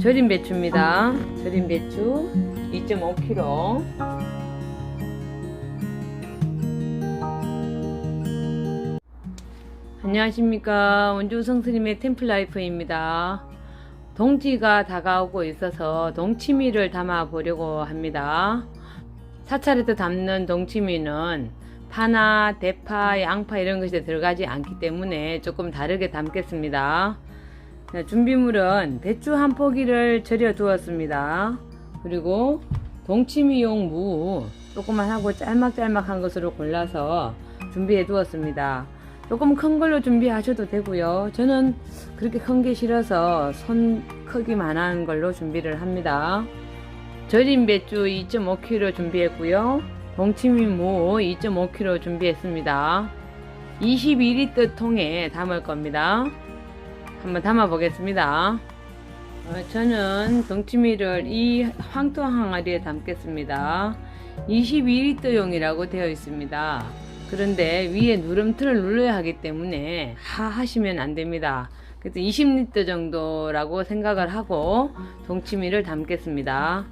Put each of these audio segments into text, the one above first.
절임 배추입니다. 절임 배추 2.5kg. 안녕하십니까. 원주 성스님의 템플라이프입니다. 동지가 다가오고 있어서 동치미를 담아 보려고 합니다. 사찰에서 담는 동치미는 파나 대파, 양파 이런 것이 들어가지 않기 때문에 조금 다르게 담겠습니다. 자, 준비물은 배추 한 포기를 절여 두었습니다. 그리고 동치미용 무 조그만 하고 짤막짤막한 것으로 골라서 준비해 두었습니다. 조금 큰 걸로 준비하셔도 되고요. 저는 그렇게 큰 게 싫어서 손 크기만한 걸로 준비를 합니다. 절임 배추 2.5kg 준비했고요. 동치미 무 2.5kg 준비했습니다. 22리터 통에 담을 겁니다. 한번 담아 보겠습니다. 어, 저는 동치미를 이 황토 항아리에 담겠습니다. 22리터용이라고 되어 있습니다. 그런데 위에 누름틀을 눌러야 하기 때문에 하 하시면 안 됩니다. 그래서 20리터 정도라고 생각을 하고 동치미를 담겠습니다.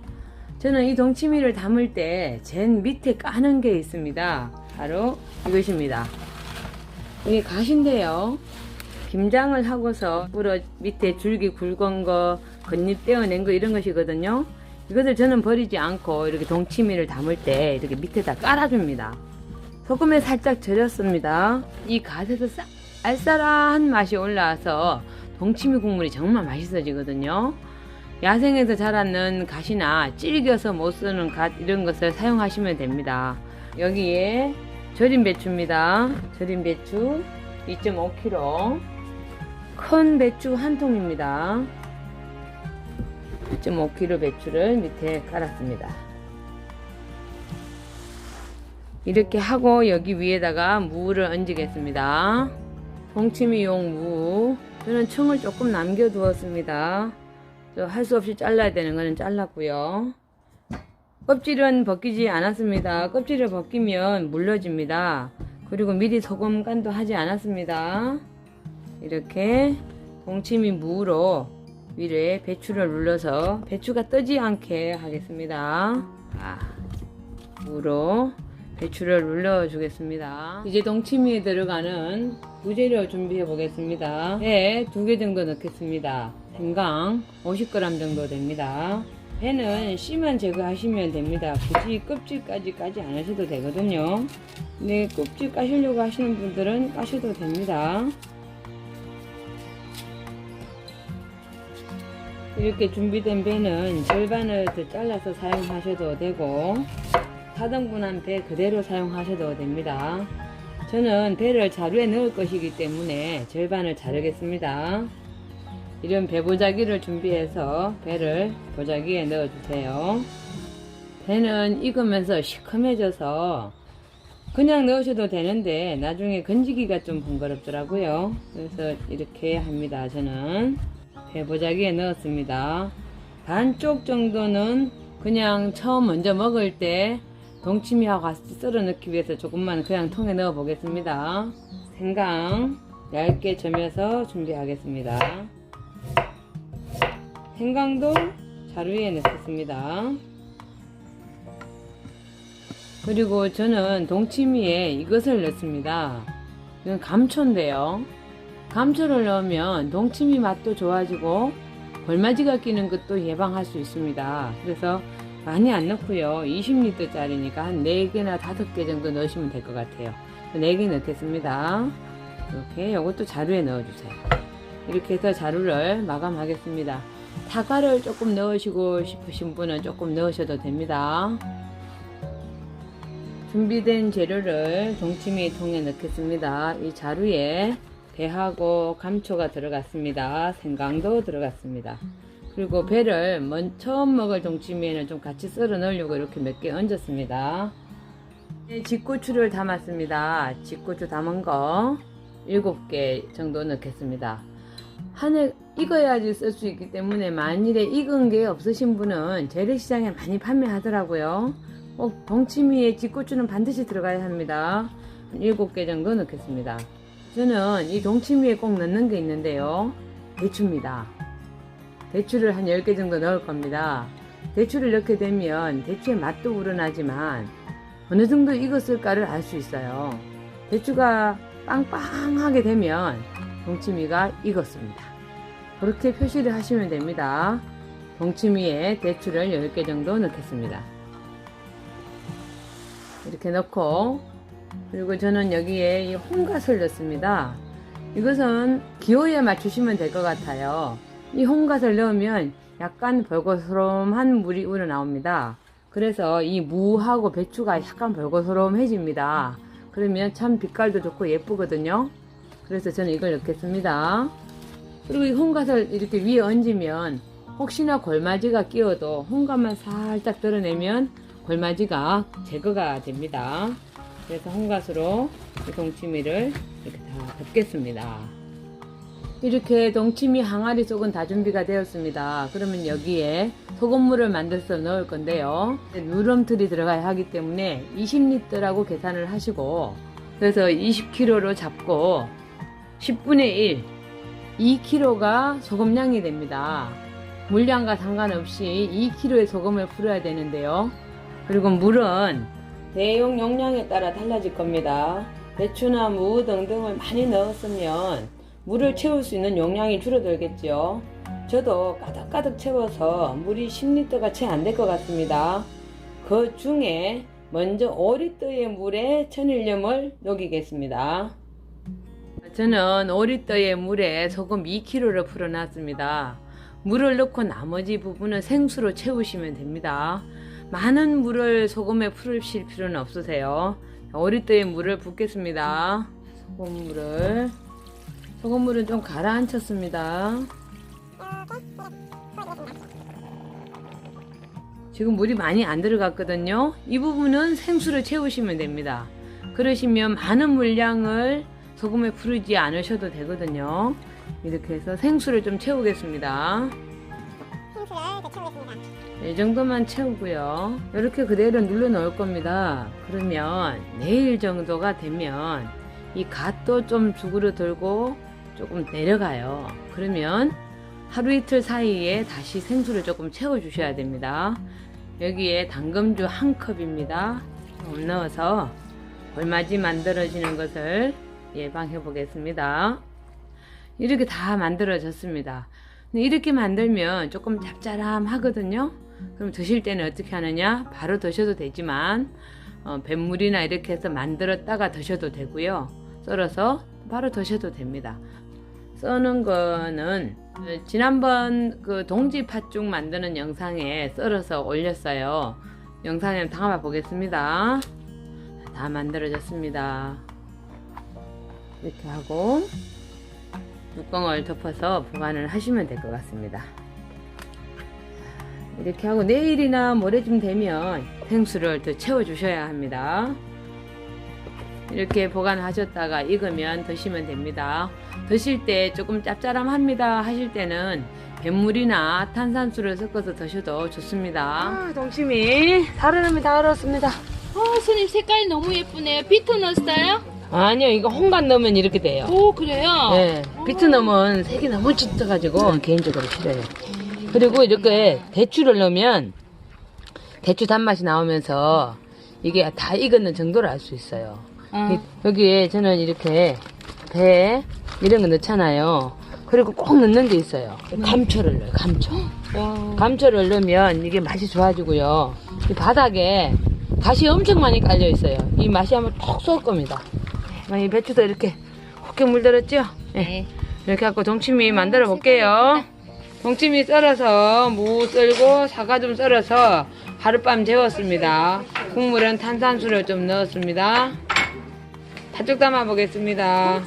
저는 이 동치미를 담을 때 젠 밑에 까는 게 있습니다. 바로 이것입니다. 이게 가시인데요. 김장을 하고서 뿌러 밑에 줄기 굵은 거, 겉잎 떼어낸 거 이런 것이거든요. 이것을 저는 버리지 않고 이렇게 동치미를 담을 때 이렇게 밑에다 깔아줍니다. 소금에 살짝 절였습니다. 이 갓에서 싹 알싸한 맛이 올라와서 동치미 국물이 정말 맛있어지거든요. 야생에서 자라는 갓이나 질겨서 못 쓰는 갓 이런 것을 사용하시면 됩니다. 여기에 절임 배추입니다. 절임 배추 2.5kg. 큰 배추 한 통입니다. 2.5kg 배추를 밑에 깔았습니다. 이렇게 하고 여기 위에다가 무를 얹겠습니다. 동치미용 무. 저는 층을 조금 남겨두었습니다. 할 수 없이 잘라야 되는 거는 잘랐고요. 껍질은 벗기지 않았습니다. 껍질을 벗기면 물러집니다. 그리고 미리 소금 간도 하지 않았습니다. 이렇게 동치미 무로 위에 배추를 눌러서 배추가 뜨지 않게 하겠습니다. 아, 무로 배추를 눌러 주겠습니다. 이제 동치미에 들어가는 부재료 준비해 보겠습니다. 배 두 개 정도 넣겠습니다. 생강 50g 정도 됩니다. 배는 씨만 제거하시면 됩니다. 굳이 껍질까지 까지 안 하셔도 되거든요. 네, 껍질 까시려고 하시는 분들은 까셔도 됩니다. 이렇게 준비된 배는 절반을 더 잘라서 사용하셔도 되고 4등분한 배 그대로 사용하셔도 됩니다. 저는 배를 자루에 넣을 것이기 때문에 절반을 자르겠습니다. 이런 배 보자기를 준비해서 배를 보자기에 넣어주세요. 배는 익으면서 시커매져서 그냥 넣으셔도 되는데 나중에 건지기가 좀 번거롭더라고요. 그래서 이렇게 합니다. 저는 배 보자기에 넣었습니다. 반쪽 정도는 그냥 처음 먼저 먹을 때 동치미하고 같이 썰어 넣기 위해서 조금만 그냥 통에 넣어 보겠습니다. 생강 얇게 점여서 준비하겠습니다. 생강도 자루에 넣겠습니다. 그리고 저는 동치미에 이것을 넣습니다. 이건 감초인데요. 감초를 넣으면 동치미 맛도 좋아지고 벌마지가 끼는 것도 예방할 수 있습니다. 그래서 많이 안 넣고요. 20리터 짜리니까 한 4개나 5개 정도 넣으시면 될 것 같아요. 4개 넣겠습니다. 이렇게 이것도 자루에 넣어주세요. 이렇게 해서 자루를 마감하겠습니다. 사과를 조금 넣으시고 싶으신 분은 조금 넣으셔도 됩니다. 준비된 재료를 동치미 통에 넣겠습니다. 이 자루에 배하고 감초가 들어갔습니다. 생강도 들어갔습니다. 그리고 배를 먼, 처음 먹을 동치미에는 좀 같이 썰어 넣으려고 이렇게 몇 개 얹었습니다. 네, 집고추를 담았습니다. 집고추 담은 거 7개 정도 넣겠습니다. 한해 익어야지 쓸 수 있기 때문에 만일에 익은 게 없으신 분은 재래시장에 많이 판매하더라고요. 꼭 동치미에 집고추는 반드시 들어가야 합니다. 한 7개 정도 넣겠습니다. 저는 이 동치미에 꼭 넣는 게 있는데요. 배추입니다. 대추를 한 10개 정도 넣을 겁니다. 대추를 넣게 되면 대추의 맛도 우러나지만 어느 정도 익었을까를 알 수 있어요. 대추가 빵빵하게 되면 동치미가 익었습니다. 그렇게 표시를 하시면 됩니다. 동치미에 대추를 10개 정도 넣겠습니다. 이렇게 넣고 그리고 저는 여기에 이 홍갓을 넣습니다. 이것은 기호에 맞추시면 될 것 같아요. 이 홍갓을 넣으면 약간 벌거스름한 물이 우러나옵니다. 그래서 이 무하고 배추가 약간 벌거스름해집니다. 그러면 참 빛깔도 좋고 예쁘거든요. 그래서 저는 이걸 넣겠습니다. 그리고 이 홍갓을 이렇게 위에 얹으면 혹시나 골마지가 끼어도 홍갓만 살짝 드러내면 골마지가 제거가 됩니다. 그래서 홍갓으로 이 동치미를 이렇게 다 덮겠습니다. 이렇게 동치미 항아리 속은 다 준비가 되었습니다. 그러면 여기에 소금물을 만들어서 넣을 건데요. 누름틀이 들어가야 하기 때문에 20리터라고 계산을 하시고 그래서 20kg로 잡고 10분의 1, 2kg가 소금량이 됩니다. 물량과 상관없이 2kg의 소금을 풀어야 되는데요. 그리고 물은 대용 용량에 따라 달라질 겁니다. 배추나 무 등등을 많이 넣었으면 물을 채울 수 있는 용량이 줄어들겠죠. 저도 가득가득 채워서 물이 10리터가 채 안 될 것 같습니다. 그 중에 먼저 5리터의 물에 천일염을 녹이겠습니다. 저는 5리터의 물에 소금 2kg를 풀어놨습니다. 물을 넣고 나머지 부분은 생수로 채우시면 됩니다. 많은 물을 소금에 풀으실 필요는 없으세요. 5리터의 물을 붓겠습니다. 소금물을. 소금물은 좀 가라앉혔습니다. 지금 물이 많이 안 들어갔거든요. 이 부분은 생수를 채우시면 됩니다. 그러시면 많은 물량을 소금에 풀지 않으셔도 되거든요. 이렇게 해서 생수를 좀 채우겠습니다. 대체하겠습니다. 이 정도만 채우고요. 이렇게 그대로 눌러 놓을 겁니다. 그러면 내일 정도가 되면 이 갓도 좀 주그러들고 조금 내려가요. 그러면 하루 이틀 사이에 다시 생수를 조금 채워 주셔야 됩니다. 여기에 당금주 한 컵입니다. 좀 넣어서 얼마지 만들어지는 것을 예방해 보겠습니다. 이렇게 다 만들어졌습니다. 근데 이렇게 만들면 조금 짭짤함 하거든요. 그럼 드실 때는 어떻게 하느냐? 바로 드셔도 되지만 어, 뱃물이나 이렇게 해서 만들었다가 드셔도 되고요. 썰어서 바로 드셔도 됩니다. 써는 거는 어, 지난번 그 동지 팥죽 만드는 영상에 썰어서 올렸어요. 영상에 담아 보겠습니다. 다 만들어졌습니다. 이렇게 하고 뚜껑을 덮어서 보관을 하시면 될 것 같습니다. 이렇게 하고 내일이나 모레쯤 되면 생수를 더 채워 주셔야 합니다. 이렇게 보관하셨다가 익으면 드시면 됩니다. 드실 때 조금 짭짤함합니다 하실 때는 뱃물이나 탄산수를 섞어서 드셔도 좋습니다. 아, 동심이 살얼음이 다 얼었습니다. 어, 손님 색깔이 너무 예쁘네요. 비트 넣었어요? 아니요, 이거 홍간 넣으면 이렇게 돼요. 오, 그래요? 네, 비트 넣으면 색이 너무 짙어가지고 개인적으로 싫어요. 그리고 이렇게 대추를 넣으면 대추 단맛이 나오면서 이게 다 익었는 정도를 알 수 있어요. 아, 이- 여기에 저는 이렇게 배 이런 거 넣잖아요. 그리고 꼭 넣는 게 있어요. 감초를 넣어요. 감초. 와. 감초를 넣으면 이게 맛이 좋아지고요. 이 바닥에 가시 엄청 많이 깔려 있어요. 이 맛이 한번 톡 쏠 겁니다. 이 배추도 이렇게 곱게 물들었죠? 네. 네. 이렇게 해갖고 동치미 만들어 볼게요. 동치미 썰어서 무 썰고 사과 좀 썰어서 하룻밤 재웠습니다. 국물은 탄산수를 좀 넣었습니다. 팥죽 담아 보겠습니다.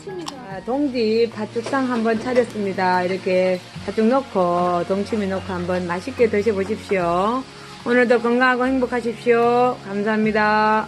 아, 동지 팥죽상 한번 차렸습니다. 이렇게 팥죽 넣고 동치미 넣고 한번 맛있게 드셔보십시오. 오늘도 건강하고 행복하십시오. 감사합니다.